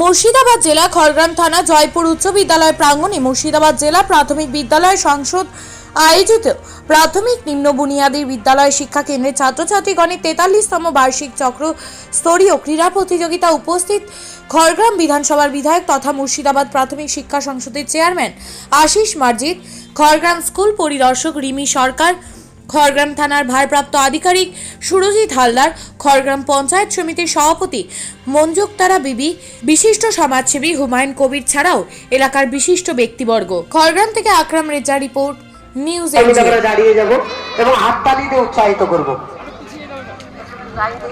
মুর্শিদাবাদ জেলা, খড়গ্রাম থানা, জয়পুর উচ্চ বিদ্যালয় প্রাঙ্গণে মুর্শিদাবাদ জেলা প্রাথমিক বিদ্যালয় সংসদ আয়োজিত প্রাথমিক নিম্ন বুনিয়াদী বিদ্যালয় শিক্ষা কেন্দ্রের ছাত্রছাত্রীগণের তেতাল্লিশতম বার্ষিক চক্র স্তরীয় ক্রীড়া প্রতিযোগিতা উপস্থিত। খড়গ্রাম বিধানসভার বিধায়ক তথা মুর্শিদাবাদ প্রাথমিক শিক্ষা সংসদের চেয়ারম্যান আশিস মার্জিত, খড়গ্রাম স্কুল পরিদর্শক রিমি সরকার খড়গ্রাম থানার ভারপ্রাপ্ত আধিকারিক সুরজিৎ হালদার খড়গ্রাম পঞ্চায়েত সমিতির সভাপতি মঞ্জুক্তারা বিবি বিশিষ্ট সমাজসেবী হুমায়ুন কবির ছাড়াও এলাকার বিশিষ্ট ব্যক্তিবর্গ। খড়গ্রাম থেকে আকরাম রেজা রিপোর্ট নিউজ দাঁড়িয়ে যাব এবং হাততালি দিয়ে উৎসাহিত করব।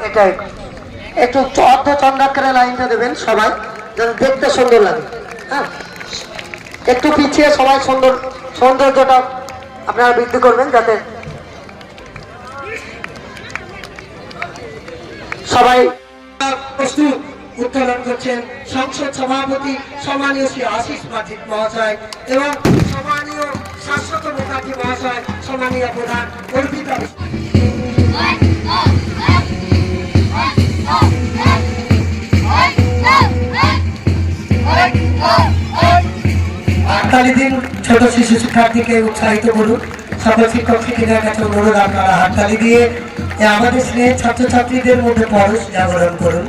এটাই। একটু অর্ধ চন্দ্রাক্ষরে লাইনটা দেবেন সবাই যাতে দেখতে সুন্দর লাগে। হ্যাঁ? একটু পিছিয়ে সবাই সুন্দর সৌন্দর্যটা আপনারা বৃদ্ধি করবেন যাতে সবাই প্রস্তুত উত্তোলন করছেন সংসদ সভাপতি সম্মানীয় শ্রী আশিস মাঝিক মহাশয় এবং সম্মানীয় শাশ্বত মুখার্জি মহাশয় সম্মানীয় প্রধান অর্পিতা দিন ছোট শিশু শিক্ষার্থীকে উৎসাহিত করুন। সকল শিক্ষক শিক্ষিকার কাছে অনুরোধ আপনারা হাততালি দিয়ে আমাদের স্নেহের ছাত্রছাত্রীদের মধ্যে পরশ জাগরণ করুন।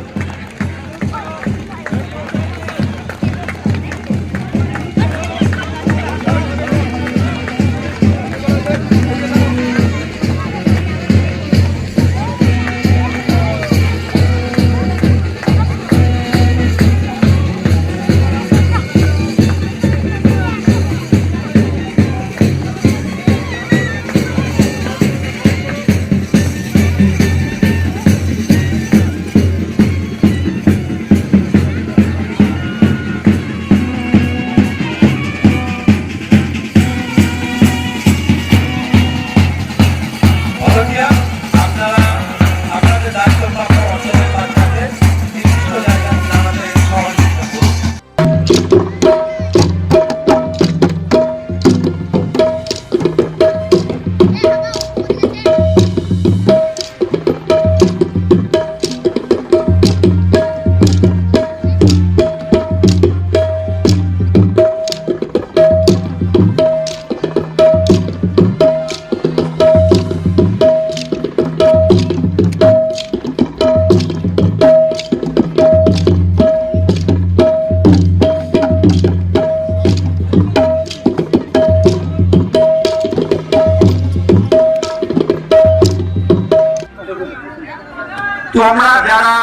তোমরা যারা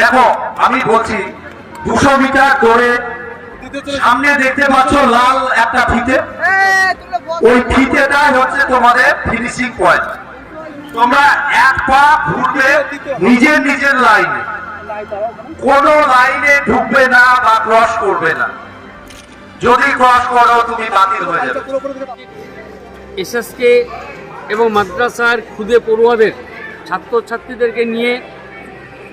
দেখো আমি বলছি দুশো মিটার দৌড়ে সামনে দেখতে পাচ্ছ লাল একটা ফিতে। ওই ফিতেটাই হচ্ছে তোমাদের ফিনিশিং পয়েন্ট তোমরা এক পা ঘুরবে নিজের নিজের লাইনে কোন লাইনে ঢুকবে না বা ক্রস করবে না। যদি ক্রস করো তুমি বাতিল হয়ে যাবে। এসএসকে এবং মাদ্রাসার খুদে পড়ুয়াদের ছাত্রছাত্রীদেরকে নিয়ে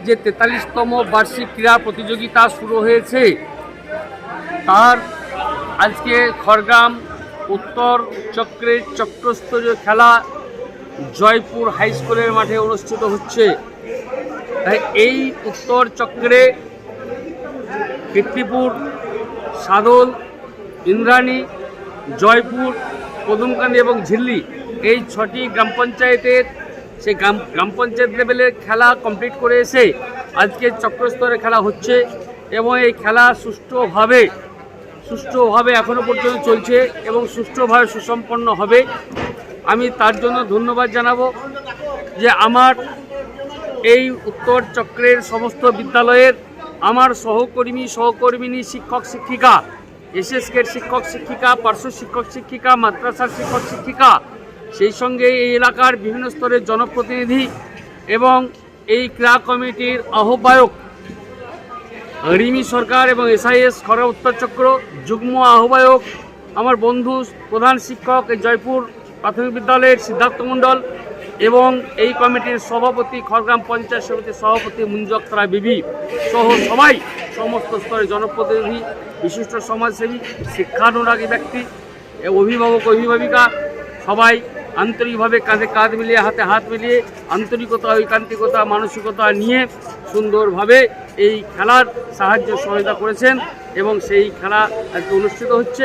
যে তেতাল্লিশতম বার্ষিক ক্রীড়া প্রতিযোগিতা শুরু হয়েছে, তার আজকে খড়গ্রাম, উত্তর চক্রের চক্রস্তরীয় খেলা জয়পুর হাই স্কুলের মাঠে অনুষ্ঠিত হচ্ছে। তাই এই উত্তর চক্রে কীর্তিপুর সাদল, ইন্দ্রাণী, জয়পুর কদমকান্দি এবং ঝিল্লি এই ছটি গ্রাম পঞ্চায়েতের সেই গ্রাম গ্রাম পঞ্চায়েত লেভেলের খেলা কমপ্লিট করে এসে আজকে চক্রস্তরে খেলা হচ্ছে এবং এই খেলা সুষ্ঠুভাবে সুষ্ঠুভাবে এখনও পর্যন্ত চলছে এবং সুষ্ঠুভাবে সুসম্পন্ন হবে। আমি তার জন্য ধন্যবাদ জানাব যে আমার এই উত্তর চক্রের সমস্ত বিদ্যালয়ের আমার সহকর্মী, সহকর্মিনী, শিক্ষক, শিক্ষিকা এসএসকের শিক্ষক, শিক্ষিকা, পার্শ্ব শিক্ষক, শিক্ষিকা, মাদ্রাসার শিক্ষক, শিক্ষিকা সেই সঙ্গে এই এলাকার বিভিন্ন স্তরের জনপ্রতিনিধি এবং এই ক্রীড়া কমিটির আহ্বায়ক রিমি সরকার এবং এসআইএস খরা উত্তর চক্র যুগ্ম আহ্বায়ক, আমার বন্ধু প্রধান শিক্ষক এই জয়পুর প্রাথমিক বিদ্যালয়ের সিদ্ধার্থ মণ্ডল এবং এই কমিটির সভাপতি খড়গ্রাম পঞ্চায়েত সমিতির সভাপতি মুঞ্জক্তরা বিবি সহ সবাই সমস্ত স্তরের জনপ্রতিনিধি, বিশিষ্ট সমাজসেবী, শিক্ষানুরাগী ব্যক্তি অভিভাবক, অভিভাবিকা সবাই আন্তরিকভাবে কাঁধে কাঁধ মিলিয়ে, হাতে হাত মিলিয়ে, আন্তরিকতা, ঐকান্তিকতা, মানসিকতা নিয়ে সুন্দরভাবে এই খেলার সাহায্য সহায়তা করেছেন এবং সেই খেলা আজকে অনুষ্ঠিত হচ্ছে।